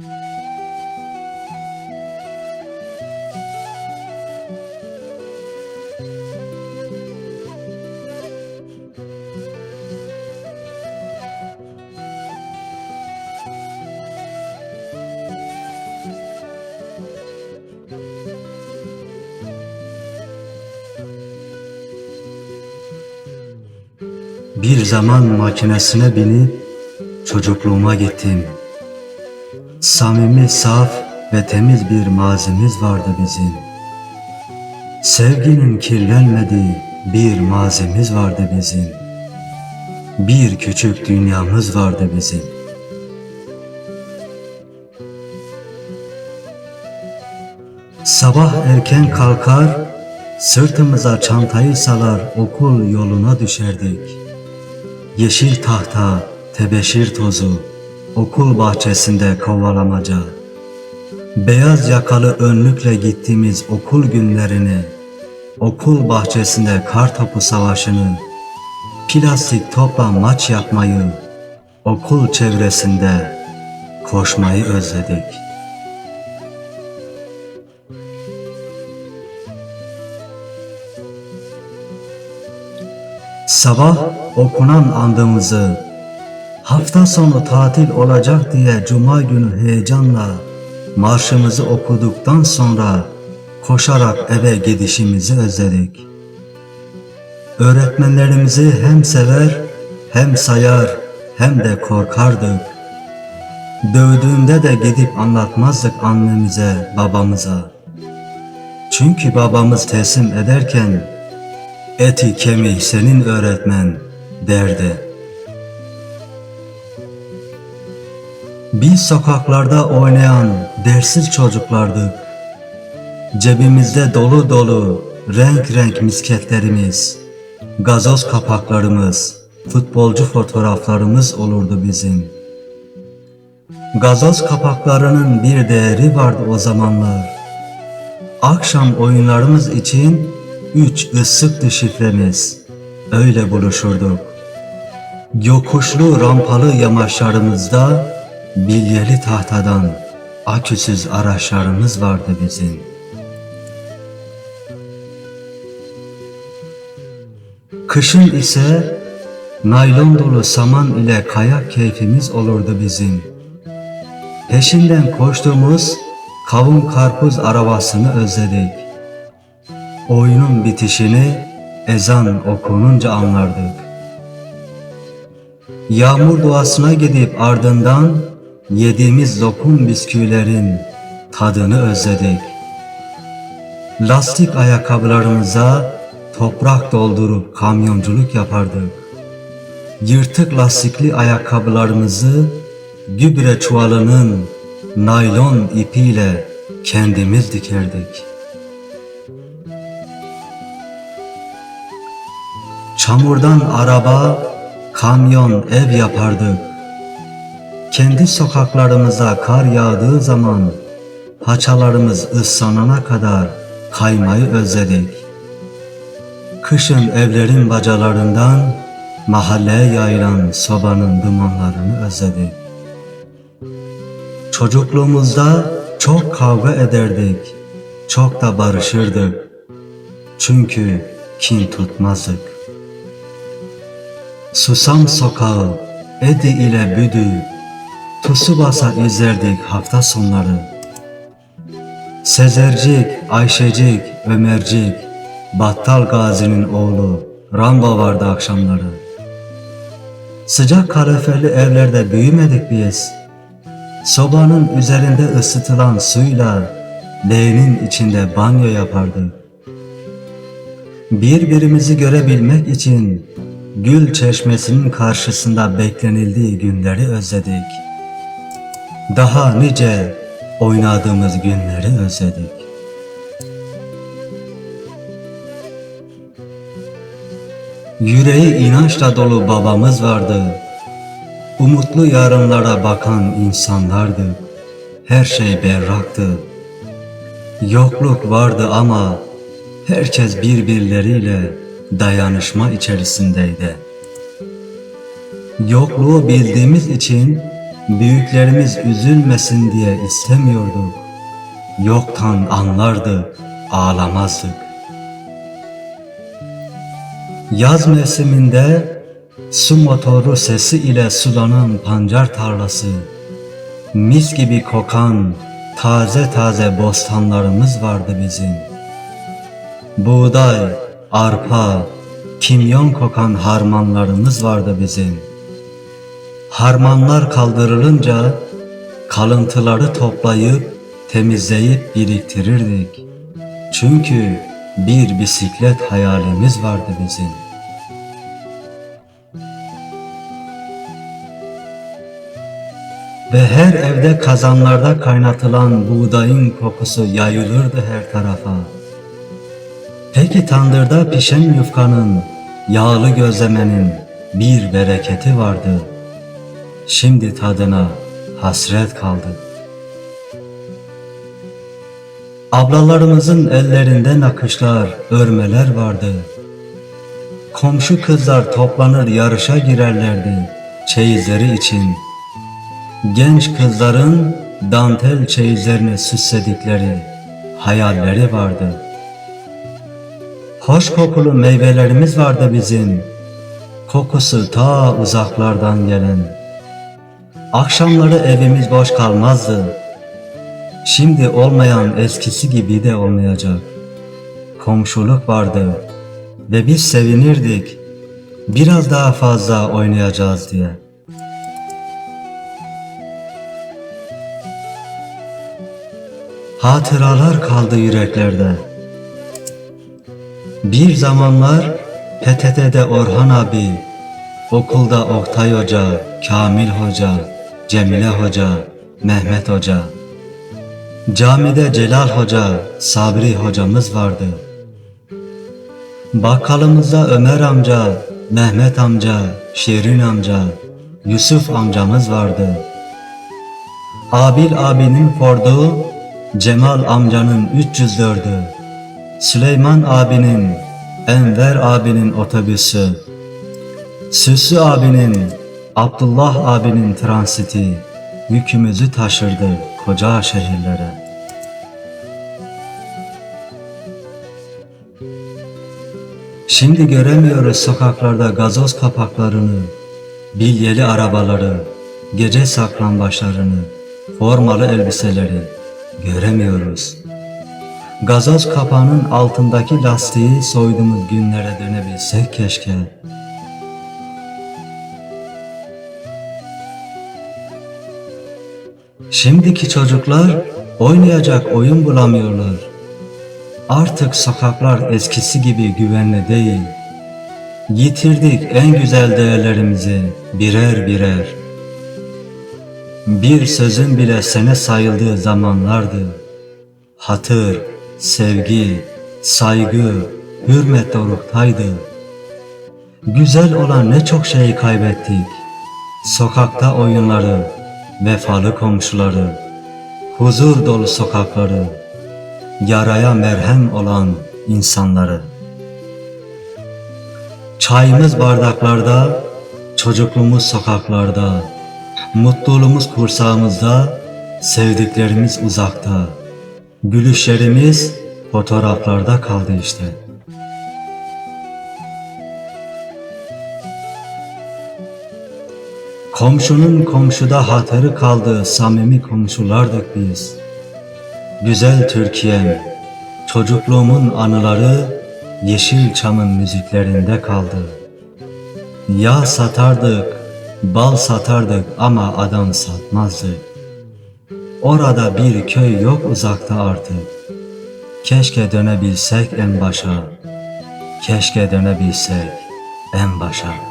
Bir zaman makinesine binip çocukluğuma gittim. Samimi, saf ve temiz bir mazimiz vardı bizim. Sevginin kirlenmediği bir mazimiz vardı bizim. Bir küçük dünyamız vardı bizim. Sabah erken kalkar, sırtımıza çantayı salar okul yoluna düşerdik. Yeşil tahta, tebeşir tozu, okul bahçesinde kovalamaca. Beyaz yakalı önlükle gittiğimiz okul günlerini, okul bahçesinde kar topu savaşını, plastik topla maç yapmayı, okul çevresinde koşmayı özledik. Sabah okunan andımızı, hafta sonu tatil olacak diye cuma günü heyecanla marşımızı okuduktan sonra koşarak eve gidişimizi özledik. Öğretmenlerimizi hem sever hem sayar hem de korkardık. Dövdüğünde de gidip anlatmazdık annemize, babamıza. Çünkü babamız teslim ederken eti kemiği senin öğretmen derdi. Biz sokaklarda oynayan dersiz çocuklardık. Cebimizde dolu dolu renk renk misketlerimiz, gazoz kapaklarımız, futbolcu fotoğraflarımız olurdu bizim. Gazoz kapaklarının bir değeri vardı o zamanlar. Akşam oyunlarımız için üç ıslıktı şifremiz. Öyle buluşurduk. Yokuşlu rampalı yamaçlarımızda bilyeli tahtadan aküsüz araçlarımız vardı bizim. Kışın ise naylon dolu saman ile kayak keyfimiz olurdu bizim. Peşinden koştuğumuz kavun karpuz arabasını özledik. Oyunun bitişini ezan okununca anlardık. Yağmur duasına gidip ardından yediğimiz lokum bisküvilerin tadını özledik. Lastik ayakkabılarımıza toprak doldurup kamyonculuk yapardık. Yırtık lastikli ayakkabılarımızı gübre çuvalının naylon ipiyle kendimiz dikerdik. Çamurdan araba, kamyon, ev yapardık. Kendi sokaklarımıza kar yağdığı zaman paçalarımız ıslanana kadar kaymayı özledik. Kışın evlerin bacalarından mahalleye yayılan sobanın dumanlarını özledik. Çocukluğumuzda çok kavga ederdik, çok da barışırdık. Çünkü kin tutmazdık. Susam sokağı, Edi ile Büdü, Tsubasa izlerdik hafta sonları. Sezercik, Ayşecik, Ömercik, Battal Gazi'nin oğlu Rambo vardı akşamları. Sıcak kaloriferli evlerde büyümedik biz. Sobanın üzerinde ısıtılan suyla leğenin içinde banyo yapardık. Birbirimizi görebilmek için gül çeşmesinin karşısında beklenildiği günleri özledik. Daha nice oynadığımız günleri özledik. Yüreği inançla dolu babamız vardı. Umutlu yarınlara bakan insanlardı. Her şey berraktı. Yokluk vardı ama herkes birbirleriyle dayanışma içerisindeydi. Yokluğu bildiğimiz için Büyüklerimiz üzülmesin diye istemiyorduk. Yoktan anlardık, ağlamazdık. Yaz mevsiminde su motoru sesi ile sulanan pancar tarlası, mis gibi kokan taze taze bostanlarımız vardı bizim. Buğday, arpa, kimyon kokan harmanlarımız vardı bizim. Harmanlar kaldırılınca kalıntıları toplayıp temizleyip biriktirirdik. Çünkü bir bisiklet hayalimiz vardı bizim. Ve her evde kazanlarda kaynatılan buğdayın kokusu yayılırdı her tarafa. Peki tandırda pişen yufkanın, yağlı gözlemenin bir bereketi vardı. Şimdi tadına hasret kaldı. Ablalarımızın ellerinde nakışlar, örmeler vardı. Komşu kızlar toplanır yarışa girerlerdi çeyizleri için. Genç kızların dantel çeyizlerini süsledikleri hayalleri vardı. Hoş kokulu meyvelerimiz vardı bizim. Kokusu ta uzaklardan gelen. Akşamları evimiz boş kalmazdı. Şimdi olmayan eskisi gibi de olmayacak. Komşuluk vardı ve biz sevinirdik. Biraz daha fazla oynayacağız diye. Hatıralar kaldı yüreklerde. Bir zamanlar PTT'de Orhan abi, okulda Oktay Hoca, Kamil Hoca, Cemile Hoca, Mehmet Hoca, camide Celal Hoca, Sabri hocamız vardı. Bakkalımızda Ömer amca, Mehmet amca, Şirin amca, Yusuf amcamız vardı. Abil abinin Ford'u, Cemal amcanın 304'ü, Süleyman abinin, Enver abinin otobüsü, Süslü abinin, Abdullah abinin transiti yükümüzü taşırdı koca şehirlere. Şimdi göremiyoruz sokaklarda gazoz kapaklarını, bilyeli arabaları, gece saklambaçlarını, formalı elbiseleri göremiyoruz. Gazoz kapağının altındaki lastiği soyduğumuz günlere dönebilsek keşke. Şimdiki çocuklar oynayacak oyun bulamıyorlar. Artık sokaklar eskisi gibi güvenli değil. Yitirdik en güzel değerlerimizi birer birer. Bir sözün bile sene sayıldığı zamanlardı. Hatır, sevgi, saygı, hürmet doruktaydı. Güzel olan ne çok şeyi kaybettik. Sokakta oyunları, vefalı komşuları, huzur dolu sokakları, yaraya merhem olan insanları. Çayımız bardaklarda, çocukluğumuz sokaklarda, mutluluğumuz kursağımızda, sevdiklerimiz uzakta, gülüşlerimiz fotoğraflarda kaldı işte. Komşunun komşuda hatırı kaldığı samimi komşulardık biz. Güzel Türkiye'm, çocukluğumun anıları Yeşilçam'ın müziklerinde kaldı. Yağ satardık, bal satardık ama adam satmazdık. Orada bir köy yok uzakta artık. Keşke dönebilsek en başa, keşke dönebilsek en başa.